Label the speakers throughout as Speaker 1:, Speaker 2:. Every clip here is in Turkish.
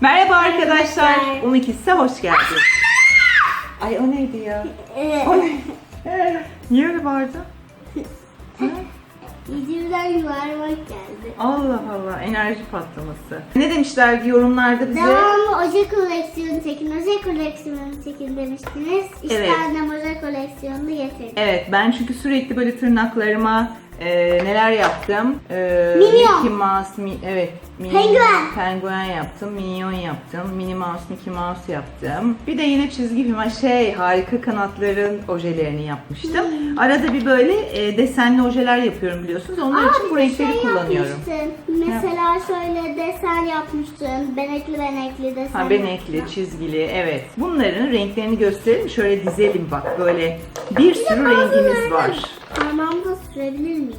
Speaker 1: Merhaba arkadaşlar.
Speaker 2: arkadaşlar.
Speaker 1: Um ikisi hoş geldin. Ay o neydi ya? O ne? Niye öyle bağırdın?
Speaker 2: Yüzümden yuvarlak geldi.
Speaker 1: Allah Allah enerji patlaması. Ne demişler yorumlarda bize?
Speaker 2: Devamlı oje koleksiyonu çekin, oje koleksiyonu çekin demiştiniz. İşte
Speaker 1: Evet.
Speaker 2: annem oje koleksiyonunu getirdi.
Speaker 1: Evet ben çünkü sürekli böyle tırnaklarıma e, neler yaptım? E,
Speaker 2: Minyon.
Speaker 1: Mickey Mouse, mi, evet. Minyon,
Speaker 2: Penguen.
Speaker 1: Penguen yaptım, Minyon yaptım, Minnie Mouse, Mickey Mouse yaptım. Bir de yine çizgi film, şey harika kanatların ojelerini yapmıştım.
Speaker 2: Hmm.
Speaker 1: Arada bir böyle e, desenli ojeler yapıyorum biliyorsunuz. Onlar için bu
Speaker 2: bir
Speaker 1: renkleri
Speaker 2: şey
Speaker 1: kullanıyorum.
Speaker 2: yapmıştın. Mesela şöyle desen yapmıştın. Benekli benekli desen.
Speaker 1: Ha benekli, çizgili, evet. Bunların renklerini gösterelim. Şöyle dizelim bak böyle bir sürü rengimiz var.
Speaker 2: Parmağımda sürebilir miyiz?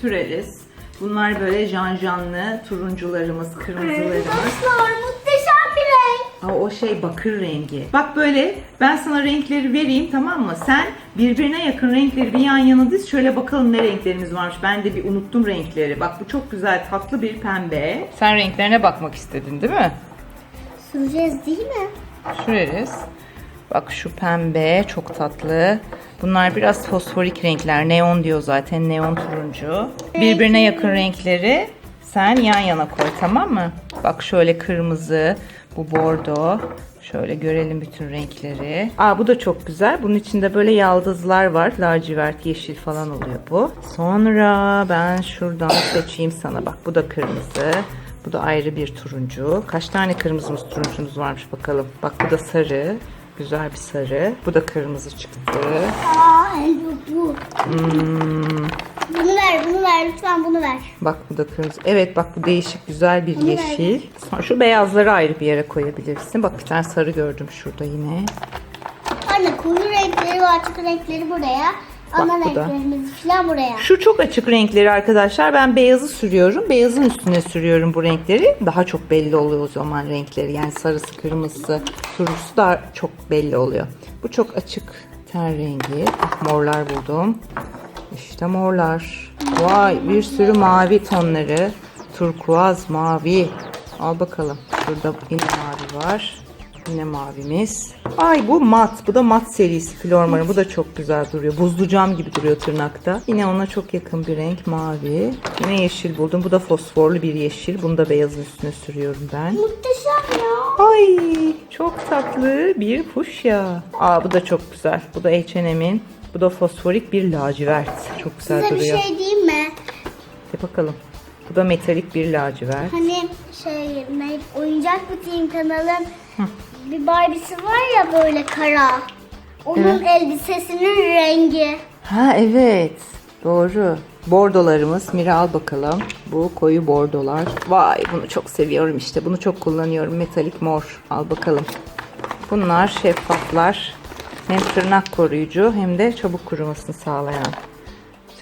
Speaker 1: Süreriz. Bunlar böyle janjanlı turuncularımız, kırmızılarımız.
Speaker 2: Arkadaşlar muhteşem bir renk.
Speaker 1: Aa, o şey bakır rengi. Bak böyle ben sana renkleri vereyim tamam mı? Sen birbirine yakın renkleri bir yan yana diz. Şöyle bakalım ne renklerimiz varmış. Ben de bir unuttum renkleri. Bak bu çok güzel tatlı bir pembe. Sen renklerine bakmak istedin değil mi?
Speaker 2: Süreceğiz değil mi?
Speaker 1: Süreriz. Bak şu pembe çok tatlı. Bunlar biraz fosforik renkler. Neon diyor zaten. Neon turuncu. Birbirine yakın renkleri sen yan yana koy tamam mı? Bak şöyle kırmızı, bu bordo. Şöyle görelim bütün renkleri. Aa bu da çok güzel. Bunun içinde böyle yaldızlar var. Lacivert, yeşil falan oluyor bu. Sonra ben şuradan seçeyim sana. Bak bu da kırmızı. Bu da ayrı bir turuncu. Kaç tane kırmızımız turuncumuz varmış bakalım. Bak bu da sarı. Güzel bir sarı. Bu da kırmızı çıktı.
Speaker 2: Aa bu bu.
Speaker 1: Hmm,
Speaker 2: Bunu ver, bunu ver lütfen bunu ver.
Speaker 1: bak bu da kırmızı. Evet bak bu değişik güzel bir
Speaker 2: Bunu
Speaker 1: yeşil. Sonra şu beyazları ayrı bir yere koyabilirsin. Bak bir tane sarı gördüm şurada yine.
Speaker 2: Anne koyu renkleri ve açık renkleri buraya. Ana
Speaker 1: bu da.
Speaker 2: renklerimiz falan buraya.
Speaker 1: Şu çok açık renkleri arkadaşlar. Ben beyazı sürüyorum. Beyazın üstüne sürüyorum bu renkleri. Daha çok belli oluyor o zaman renkleri. Yani sarısı, kırmızısı, turuncusu daha çok belli oluyor. Bu çok açık ten rengi. Bak morlar buldum. İşte morlar. Vay bir sürü mavi tonları. Turkuaz, mavi. Al bakalım. Şurada yine mavi var. Yine mavimiz. Ay bu mat. Bu da mat serisi Flormar'ın. Bu da çok güzel duruyor. Buzlu cam gibi duruyor tırnakta. Yine ona çok yakın bir renk mavi. Yine yeşil buldum. Bu da fosforlu bir yeşil. Bunu da beyazın üstüne sürüyorum ben.
Speaker 2: Muhteşem ya.
Speaker 1: Ay çok tatlı bir fuşya. Aa bu da çok güzel. Bu da H&M'in. Bu da fosforik bir lacivert. Çok güzel
Speaker 2: Size bir
Speaker 1: duruyor.
Speaker 2: şey diyeyim mi?
Speaker 1: De bakalım. Bu da metalik bir lacivert.
Speaker 2: Hani şey ne, oyuncak butiğin kanalın bir Barbie'si var ya böyle kara. Onun elbisesinin rengi.
Speaker 1: Ha evet. Doğru. Bordolarımız. Mira al bakalım. Bu koyu bordolar. Vay bunu çok seviyorum işte. Bunu çok kullanıyorum. Metalik mor. Al bakalım. Bunlar şeffaflar. Hem tırnak koruyucu hem de çabuk kurumasını sağlayan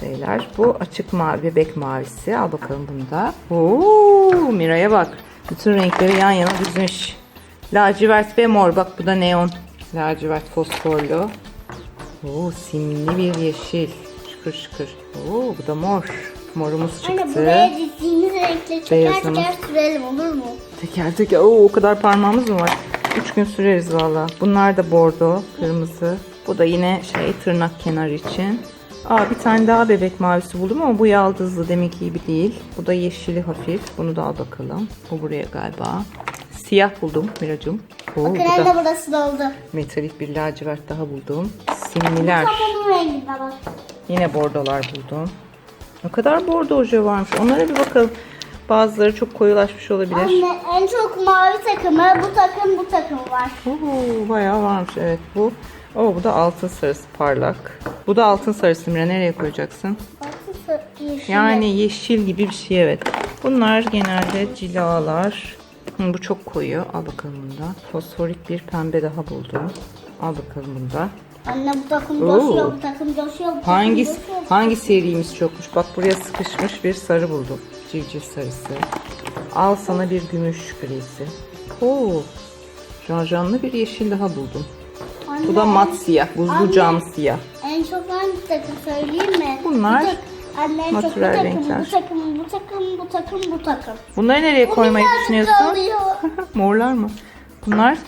Speaker 1: şeyler. Bu açık mavi bebek mavisi. Al bakalım bunu da. Oo, Mira'ya bak. Bütün renkleri yan yana dizmiş. Lacivert ve mor. Bak bu da neon. Lacivert fosforlu. Oo, simli bir yeşil. Şıkır şıkır. Oo, bu da mor. Morumuz
Speaker 2: Anne
Speaker 1: çıktı.
Speaker 2: buraya dizdiğimiz renkleri teker
Speaker 1: Beyazımız.
Speaker 2: teker sürelim olur mu?
Speaker 1: Teker teker. Oo, o kadar parmağımız mı var? Üç gün süreriz valla. Bunlar da bordo, kırmızı. Bu da yine şey tırnak kenarı için. Aa bir tane daha bebek mavisi buldum ama bu yaldızlı demek gibi değil. Bu da yeşili hafif. Bunu da al bakalım. Bu buraya galiba. Siyah buldum Miracım. Oo, bu
Speaker 2: Bakın
Speaker 1: da
Speaker 2: de burası doldu.
Speaker 1: metalik bir lacivert daha buldum. Simliler. Yine bordolar buldum. Ne kadar bordo oje varmış. Onlara bir bakalım. Bazıları çok koyulaşmış olabilir.
Speaker 2: Anne en çok mavi takımı, bu takım, bu takım var.
Speaker 1: Oo, bayağı varmış evet bu. Oo, bu da altın sarısı parlak. Bu da altın sarısı Mira nereye koyacaksın?
Speaker 2: Baksana yeşil.
Speaker 1: Yani yeşil gibi bir şey evet. Bunlar genelde cilalar. Bu çok koyu. Al bakalım bunda. Fosforik bir pembe daha buldum. Al bakalım bunda.
Speaker 2: Anne bu takım coşuyor, bu takım coşuyor, bu takım
Speaker 1: Hangi
Speaker 2: coşuyor.
Speaker 1: hangi serimiz çokmuş? Bak buraya sıkışmış bir sarı buldum. Civciv sarısı. Al sana bir gümüş grisi. Oo. Janjanlı bir yeşil daha buldum.
Speaker 2: Anne,
Speaker 1: Bu da mat siyah, buzlu
Speaker 2: Anne.
Speaker 1: cam siyah.
Speaker 2: En çok hangi takım söyleyeyim mi?
Speaker 1: Bunlar
Speaker 2: Bu tak- Anne çok bu takım,
Speaker 1: renkler.
Speaker 2: bu takım, bu takım, bu takım, bu takım.
Speaker 1: Bunları nereye
Speaker 2: Bu
Speaker 1: koymayı
Speaker 2: birazcık
Speaker 1: düşünüyorsun? Morlar mı? Bunlar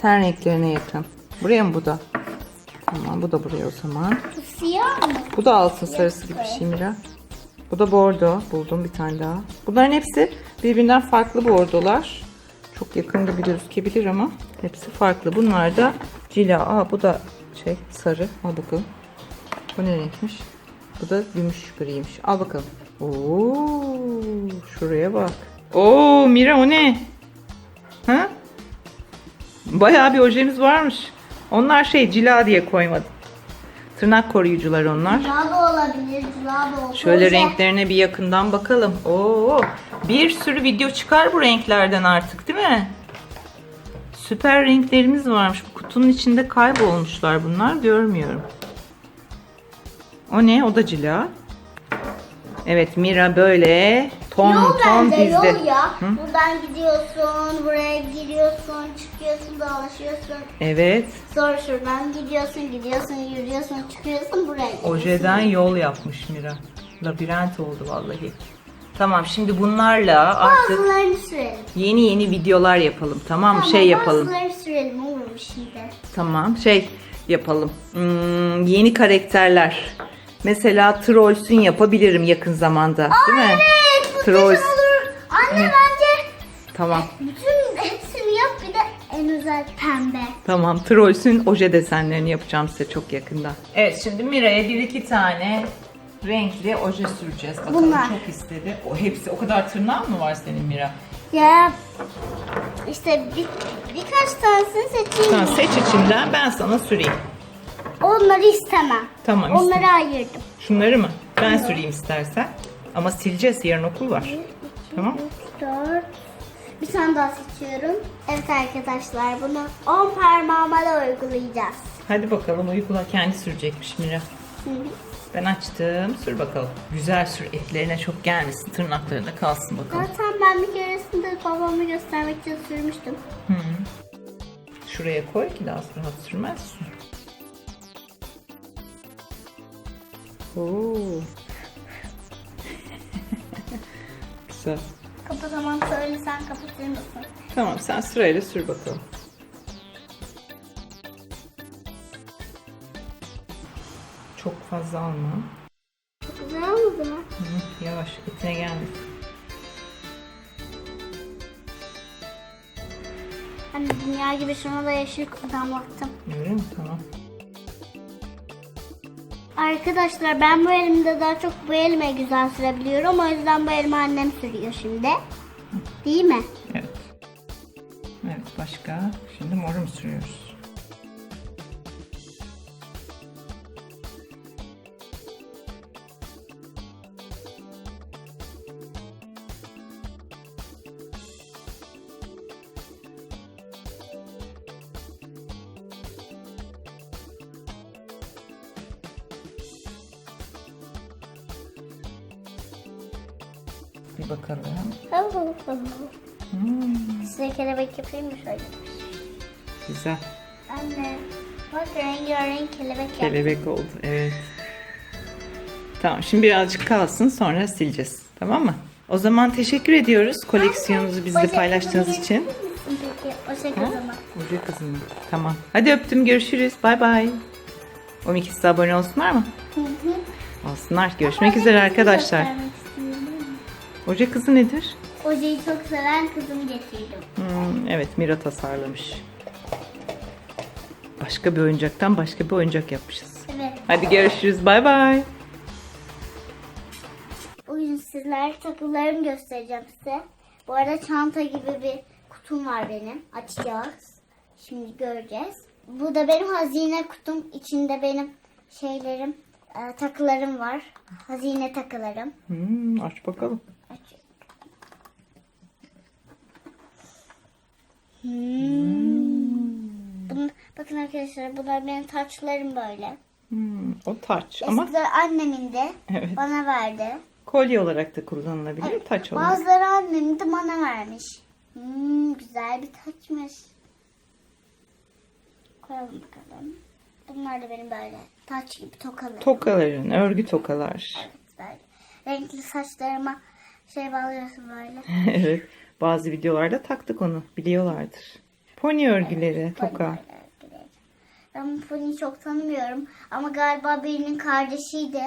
Speaker 1: ten renklerine yakın. Buraya mı bu da? Tamam bu da buraya o zaman.
Speaker 2: Bu siyah mı?
Speaker 1: Bu da altın sarısı gibi bir şey Mira. Bu da bordo. Buldum bir tane daha. Bunların hepsi birbirinden farklı bordolar. Çok yakın gibi gözükebilir ama hepsi farklı. Bunlar da cila. Aa bu da şey sarı. Al bakalım. Bu ne renkmiş? Bu da gümüş griymiş. Al bakalım. Oo, şuraya bak. Oo Mira o ne? Ha? Bayağı bir ojemiz varmış. Onlar şey cila diye koymadım. Tırnak koruyucular onlar.
Speaker 2: Cila da olabilir, cila da olabilir.
Speaker 1: Şöyle renklerine bir yakından bakalım. Oo, bir sürü video çıkar bu renklerden artık değil mi? Süper renklerimiz varmış. Bu kutunun içinde kaybolmuşlar bunlar. Görmüyorum. O ne? O da cila. Evet Mira böyle ton
Speaker 2: Yol
Speaker 1: ton
Speaker 2: bence
Speaker 1: dizdi.
Speaker 2: yol ya.
Speaker 1: Hı?
Speaker 2: Buradan gidiyorsun, buraya giriyorsun, çıkıyorsun, dolaşıyorsun.
Speaker 1: Evet.
Speaker 2: Sonra şuradan gidiyorsun, gidiyorsun, yürüyorsun, çıkıyorsun, buraya gidiyorsun.
Speaker 1: Ojeden yol yapmış Mira. Labirent oldu vallahi. Tamam şimdi bunlarla artık
Speaker 2: Bazılarını sürelim.
Speaker 1: yeni yeni videolar yapalım tamam?
Speaker 2: Tamam,
Speaker 1: Şey yapalım.
Speaker 2: Bazılarını sürelim olur mu şimdi?
Speaker 1: Tamam şey yapalım. Hmm, yeni karakterler. Mesela Trolls'ün yapabilirim yakın zamanda. Değil mi?
Speaker 2: Evet, bu
Speaker 1: Trolls.
Speaker 2: olur. Anne bence
Speaker 1: Tamam.
Speaker 2: bütün hepsini yap bir de en özel pembe.
Speaker 1: Tamam. Trolls'ün oje desenlerini yapacağım size çok yakında. Evet şimdi Mira'ya bir iki tane renkli oje süreceğiz. Bakalım
Speaker 2: Bunlar.
Speaker 1: çok istedi. O hepsi o kadar tırnağın mı var senin Mira?
Speaker 2: Ya işte bir, birkaç tanesini seçeyim.
Speaker 1: Tamam seç içinden ben sana süreyim.
Speaker 2: Onları istemem.
Speaker 1: Tamam.
Speaker 2: Onları
Speaker 1: iste-
Speaker 2: ayırdım.
Speaker 1: Şunları mı? Ben süreyim istersen. Ama sileceğiz yarın okul var. Tamam.
Speaker 2: 4 Bir tane daha seçiyorum. Evet arkadaşlar bunu 10 parmağıma da uygulayacağız.
Speaker 1: Hadi bakalım uygula kendi sürecekmiş Mira.
Speaker 2: Hı hı.
Speaker 1: Ben açtım. Sür bakalım. Güzel sür. Etlerine çok gelmesin. Tırnaklarında kalsın bakalım.
Speaker 2: Zaten ben bir keresinde babamı göstermek için sürmüştüm.
Speaker 1: Hı. Şuraya koy ki daha rahat sürmezsin. Oo. Güzel.
Speaker 2: Kapatamam söyle sen kapatır mısın?
Speaker 1: Tamam sen sırayla sür bakalım. Çok fazla alma.
Speaker 2: Çok güzel oldu?
Speaker 1: Hı, yavaş etine gelmesin.
Speaker 2: Hani dünya gibi şuna da yeşil kutudan baktım.
Speaker 1: Öyle mi? Tamam.
Speaker 2: Arkadaşlar ben bu elimde daha çok bu elime güzel sürebiliyorum. O yüzden bu elime annem sürüyor şimdi. Değil mi?
Speaker 1: Evet. Evet başka? Şimdi moru mu sürüyoruz? Bir bakalım. Hmm,
Speaker 2: Size kelebek yapayım mı şöyle?
Speaker 1: güzel.
Speaker 2: Anne bak rengarenk kelebek.
Speaker 1: Kelebek oldu. Evet. Tamam şimdi birazcık kalsın sonra sileceğiz. Tamam mı? O zaman teşekkür ediyoruz koleksiyonunuzu bizle paylaştığınız için.
Speaker 2: misin Peki o şey
Speaker 1: Ha?
Speaker 2: kızımı.
Speaker 1: Oje kızım. Tamam. Hadi öptüm görüşürüz. Bay bay. O ikisi de abone olsunlar mı?
Speaker 2: Hı hı.
Speaker 1: Olsunlar. Görüşmek üzere arkadaşlar. Oje kızı nedir?
Speaker 2: Ojeyi çok seven kızım getirdim.
Speaker 1: Hmm, evet Mira tasarlamış. Başka bir oyuncaktan başka bir oyuncak yapmışız.
Speaker 2: Evet.
Speaker 1: Hadi görüşürüz. Bay bay.
Speaker 2: Bugün sizlere takılarımı göstereceğim size. Bu arada çanta gibi bir kutum var benim. Açacağız. Şimdi göreceğiz. Bu da benim hazine kutum. İçinde benim şeylerim, e, takılarım var. Hazine takılarım.
Speaker 1: Hmm, aç bakalım.
Speaker 2: Hmm. Bakın arkadaşlar bunlar benim taçlarım böyle.
Speaker 1: Hmm, o taç ama
Speaker 2: Eskiden annemin de
Speaker 1: Evet.
Speaker 2: bana verdi.
Speaker 1: kolye olarak da kullanılabilir. Taç olarak.
Speaker 2: Bazıları annemin de bana vermiş. Hmm, güzel bir taçmış. Koyalım bakalım. Bunlar da benim böyle taç gibi tokalarım.
Speaker 1: Tokaların, örgü tokalar.
Speaker 2: Evet, böyle. Renkli saçlarıma şey bağlıyorsun böyle.
Speaker 1: evet. Bazı videolarda taktık onu. Biliyorlardır. Pony örgüleri, toka.
Speaker 2: Ben bu poniyi çok tanımıyorum ama galiba birinin kardeşiydi.